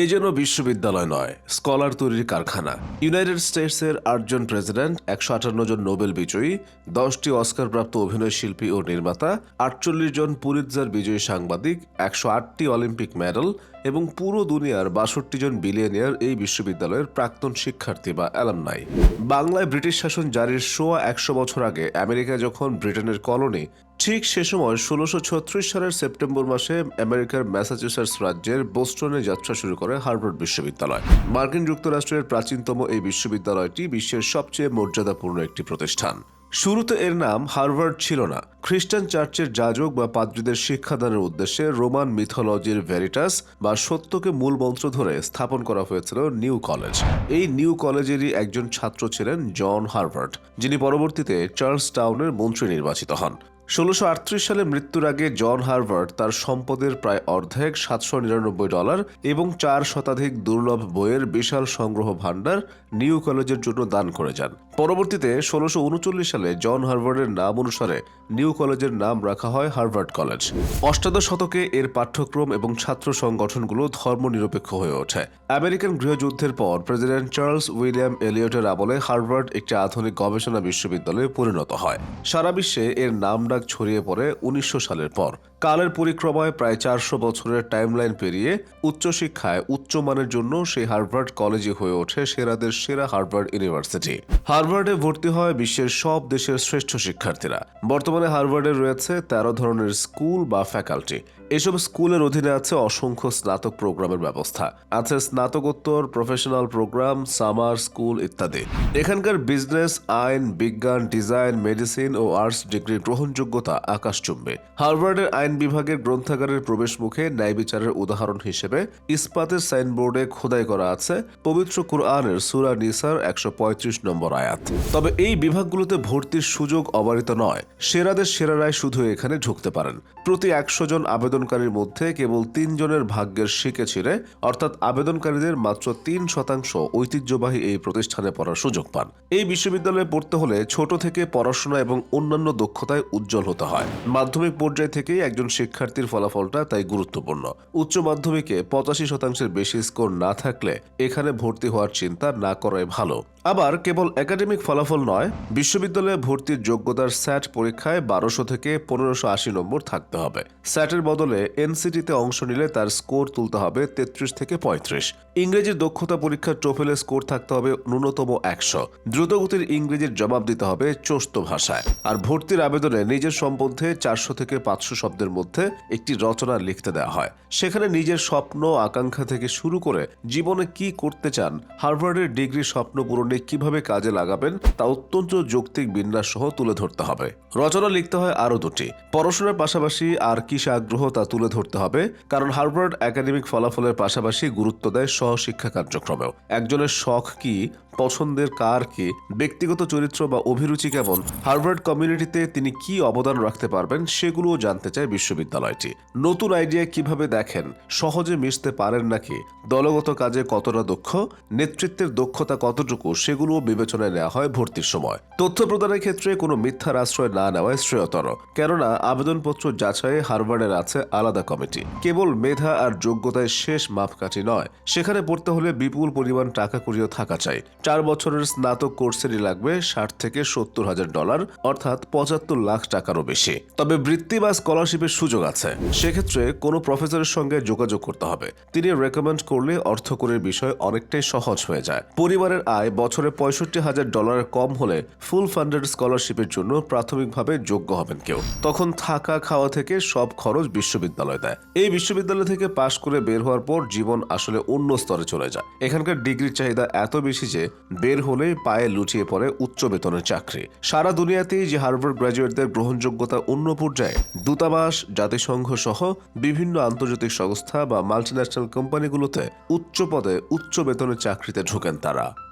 এ যেন বিশ্ববিদ্যালয় নয়, স্কলার তৈরির কারখানা। ইউনাইটেড স্টেটসের আটজন প্রেসিডেন্ট, একশো আটান্ন জন নোবেল বিজয়ী, দশটি অস্কারপ্রাপ্ত অভিনয় শিল্পী ও নির্মাতা, আটচল্লিশ জন পুরিৎজার বিজয়ী সাংবাদিক, একশো আটটি অলিম্পিক মেডেল এবং পুরো দুনিয়ার বাষট্টি জন বিলিয়নিয়ার এই বিশ্ববিদ্যালয়ের প্রাক্তন শিক্ষার্থী বা অ্যালামনাই। বাংলায় ব্রিটিশ শাসন জারির সোয়া একশো বছর আগে আমেরিকা যখন ব্রিটেনের কলোনি ঠিক সে সময় ষোলোশো সালের সেপ্টেম্বর মাসে আমেরিকার ম্যাসাচুসেটস রাজ্যের বোস্টনে যাত্রা শুরু করে হার্ভার্ড বিশ্ববিদ্যালয়। মার্কিন যুক্তরাষ্ট্রের প্রাচীনতম এই বিশ্ববিদ্যালয়টি বিশ্বের সবচেয়ে মর্যাদাপূর্ণ একটি প্রতিষ্ঠান। শুরুতে এর নাম হার্ভার্ড ছিল না। খ্রিস্টান চার্চের যাজক বা পাদ্রীদের শিক্ষাদানের উদ্দেশ্যে রোমান মিথোলজির ভেরিটাস বা সত্যকে মূল মন্ত্র ধরে স্থাপন করা হয়েছিল নিউ কলেজ। এই নিউ কলেজেরই একজন ছাত্র ছিলেন জন হার্ভার্ড, যিনি পরবর্তীতে চার্লস টাউনের মন্ত্রী নির্বাচিত হন। ষোলোশো আটত্রিশ সালে মৃত্যুর আগে জন হার্ভার্ড তার সম্পদের প্রায় অর্ধেক সাতশো নিরানব্বই ডলার এবং চার শতাধিক দুর্লভ বইয়ের বিশাল সংগ্রহ ভাণ্ডার নিউ কলেজের জন্য দান করে যান। পরবর্তীতে ষোলোশো উনচল্লিশ সালে জন হার্ভার্ডের নাম অনুসারে নিউ কলেজের নাম রাখা হয় হার্ভার্ড কলেজ। অষ্টাদশ শতকে এর পাঠ্যক্রম এবং ছাত্র সংগঠনগুলো ধর্মনিরপেক্ষ হয়ে ওঠে। আমেরিকান গৃহযুদ্ধের পর প্রেসিডেন্ট চার্লস উইলিয়াম এলিয়টের আমলে হার্ভার্ড একটি আধুনিক গবেষণা বিশ্ববিদ্যালয়ে পরিণত হয়। সারা বিশ্বে এর নাম ডাক ছড়িয়ে পড়ে উনিশশো সালের পর। কালের পরিক্রমায় প্রায় চারশো বছরের টাইমলাইন পেরিয়ে উচ্চশিক্ষায় উচ্চমানের জন্য সেই হার্ভার্ড কলেজে হয়ে ওঠে সেরাদের সেরা হার্ভার্ড ইউনিভার্সিটি। হার্ভার্ডে ভর্তি হয় বিশ্বের সব দেশের শ্রেষ্ঠ শিক্ষার্থীরা। বর্তমানে হার্ভার্ডে রয়েছে তেরো ধরনের স্কুল বা ফ্যাকাল্টি এসব স্কুলের অধীনে আছে অসংখ্য স্নাতক প্রোগ্রামের ব্যবস্থা। আছে স্নাতকোত্তর, প্রফেশনাল প্রোগ্রাম, সামার স্কুল ইত্যাদি। এখানকার বিজনেস, আইন, বিজ্ঞান, ডিজাইন, মেডিসিন ও আর্টস ডিগ্রির গ্রহণযোগ্যতা আকাশচুম্বে হার্ভার্ডের আইন বিভাগের গ্রন্থাগারের প্রবেশ মুখে ন্যায় বিচারের উদাহরণ হিসেবে ইস্পাতের সাইনবোর্ডে খোদাই করা আছে পবিত্র কুরআনের সুরা নিসার একশো পঁয়ত্রিশ নম্বর আয়াত। তবে এই বিভাগগুলোতে ভর্তির সুযোগ অবারিত নয়। সেরাদের সেরারাই শুধু এখানে ঢুকতে পারেন। প্রতি একশো জন আবেদনকারীর মধ্যে কেবল তিনজনের ভাগ্যের শিখে ছিঁড়ে, অর্থাৎ আবেদনকারীদের মাত্র তিন শতাংশ ঐতিহ্যবাহী এই প্রতিষ্ঠানে পড়ার সুযোগ পান। এই বিশ্ববিদ্যালয়ে পড়তে হলে ছোট থেকে পড়াশোনা এবং অন্যান্য দক্ষতায় উজ্জ্বল হতে হয়। মাধ্যমিক পর্যায় থেকেই একজন শিক্ষার্থীর ফলাফলটা তাই গুরুত্বপূর্ণ। উচ্চ মাধ্যমিকে পঁচাশি শতাংশের বেশি স্কোর না থাকলে এখানে ভর্তি হওয়ার চিন্তা না করাই ভালো। আবার কেবল একাডেমিক ফলাফল নয়, বিশ্ববিদ্যালয়ে ভর্তির যোগ্যতার স্যাট পরীক্ষায় বারোশো থেকে পনেরোশো আশি নম্বর থাকতে হবে। স্যাটের বদলে এনসিটিতে অংশ নিলে তার স্কোর তুলতে হবে তেত্রিশ থেকে পঁয়ত্রিশ। ইংরেজির দক্ষতা পরীক্ষার টোফেলে স্কোর থাকতে হবে ন্যূনতম একশো। দ্রুতগতির ইংরেজির জবাব দিতে হবে চোস্ত ভাষায়। আর ভর্তির আবেদনে নিজের সম্বন্ধে চারশো থেকে পাঁচশো শব্দের মধ্যে একটি রচনা লিখতে দেওয়া হয়। সেখানে নিজের স্বপ্ন, আকাঙ্ক্ষা থেকে শুরু করে জীবনে কি করতে চান, হার্ভার্ডের ডিগ্রি স্বপ্ন পূরণে কীভাবে কাজে লাগাবেন তা অত্যন্ত যৌক্তিক বিন্যাস সহ তুলে ধরতে হবে। রচনা লিখতে হয় আরও দুটি। পড়াশোনার পাশাপাশি আর কিসে আগ্রহ তা তুলে ধরতে হবে, কারণ হার্ভার্ড একাডেমিক ফলাফলের পাশাপাশি গুরুত্ব দেয় সহশিক্ষা কার্যক্রমেও। একজনের শখ কি, পছন্দের কার কি, ব্যক্তিগত চরিত্র বা অভিরুচি কেমন, হার্ভার্ড কমিউনিটিতে তিনি কি অবদান রাখতে পারবেন সেগুলোও জানতে চায় বিশ্ববিদ্যালয়টি। নতুন আইডিয়া কীভাবে দেখেন, সহজে মিশতে পারেন নাকি, দলগত কাজে কতটা দক্ষ, নেতৃত্বের দক্ষতা কতটুকু সেগুলোও বিবেচনায় নেওয়া হয় ভর্তির সময়। তথ্য প্রদানের ক্ষেত্রে কোনো মিথ্যার আশ্রয় না নেওয়াই শ্রেয়তর। কেননা, আবেদনপত্র যাচাইয়ে হার্ভার্ডের আছে আলাদা কমিটি। কেবল মেধা আর যোগ্যতায় শেষ মাপকাঠি নয়। সেখানে পড়তে হলে বিপুল পরিমাণ টাকা করিও থাকা চাই। চার বছরের স্নাতক কোর্সেরই লাগবে ষাট থেকে সত্তর হাজার ডলার, অর্থাৎ পঁচাত্তর লাখ টাকারও বেশি। তবে বৃত্তি বা স্কলারশিপের সুযোগ আছে। সেক্ষেত্রে কোনো প্রফেসরের সঙ্গে যোগাযোগ করতে হবে। তিনি রেকমেন্ড করলে অর্থকরের বিষয় অনেকটাই সহজ হয়ে যায়। পরিবারের আয় বছরে পঁয়ষট্টি হাজার ডলারের কম হলে ফুল ফান্ডেড স্কলারশিপের জন্য প্রাথমিকভাবে যোগ্য হবেন কেউ। তখন থাকা খাওয়া থেকে সব খরচ বিশ্ববিদ্যালয় দেয়। এই বিশ্ববিদ্যালয় থেকে পাশ করে বের হওয়ার পর জীবন আসলে অন্য স্তরে চলে যায়। এখানকার ডিগ্রির চাহিদা এত বেশি যে বের হলেই পায়ে লুটিয়ে পড়ে উচ্চ বেতনের চাকরি। সারা দুনিয়াতেই যে হার্ভার্ড গ্র্যাজুয়েটদের গ্রহণযোগ্যতা অন্য পর্যায়ে, দূতাবাস, জাতিসংঘ সহ বিভিন্ন আন্তর্জাতিক সংস্থা বা মাল্টিন্যাশনাল কোম্পানিগুলোতে উচ্চ পদে উচ্চ বেতনের চাকরিতে ঢোকেন তারা।